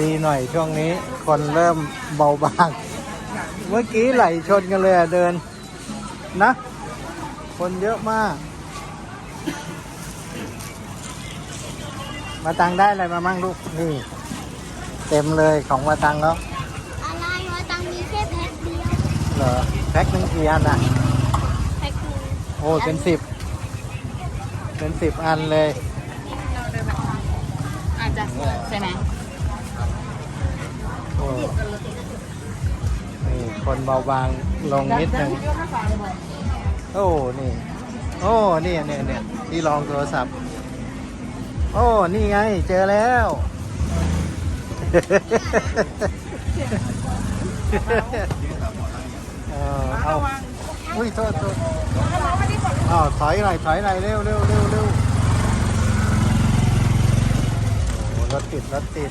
ดีหน่อยช่วงนี้ คนเริ่มเบาบาง เมื่อกี้ไหลชนกันเลยอะเดิน นะ คนเยอะมาก มาตังได้อะไรมามั่งลูก นี่ เต็มเลยของมาตังแล้วอะไรวะตังมีแค่แพ็คเดียวเหรอแพ็คหนึ่งกี่อันอะแพ็คหนึงโอ้เป็นสิบเป็นสิบอันเลยอาจจะใช่ไหม โอ้นี่คนเบาบางลงนิดหนึ่งโอ้นี่ โอ้นี่เนี่ยเนี่ยที่ลองโทรศัพท์ โอ้นี่ไง เจอแล้วเออเอาอุ้ยโทษโทษอ้าวถอยหน่อยถอยหน่อยเร็วเร็วเร็วเร็วรถติดรถติด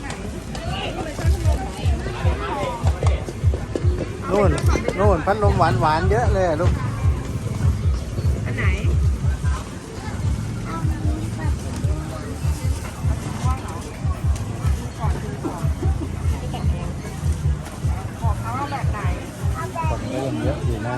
นู่นนู่นพัดลมหวานหวานๆเยอะเลยอะลูก อันไหนบอกเขาว่าแบบไหนคนก็ยังเยอะอยู่นะ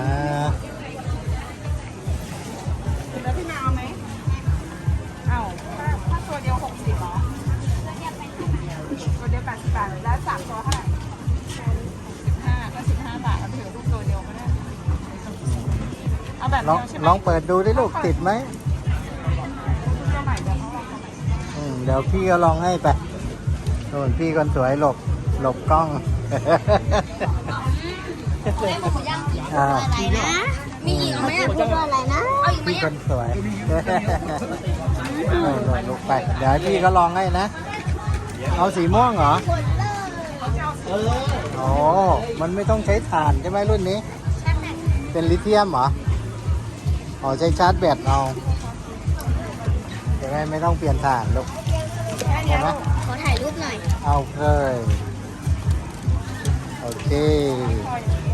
เอาแบบลองเดียวใช่ไหมลองเปิดดูดิลูกติดไหมตัวใหม่เดี๋ยวเขาลองตัวใหม่อืมเดี๋ยวพี่ก็ลองให้ไปนู่นพี่คนสวยหลบหลบกล้องได้หมูย่างกินอ่าอะไรนะ มีอีกไหมอะพูดว่าอะไรนะ เอาอีกไหมพี่คอะนสวยเออหลบลูกไป เดี๋ยวให้พี่ก็ลองให้นะ เอาสีม่วงเหรอคนเลยอ๋อมันไม่ต้องใช้ถ่านใช่ไหมรุ่นนี้ เป็นลิเธียมเหรอ อ๋อใช้ชาร์จแบตเอาจะได้ไม่ต้องเปลี่ยนถ่านลูกเห็นไหมขอถ่ายรูปหน่อย เอาเลยโอเคพออย่างนี้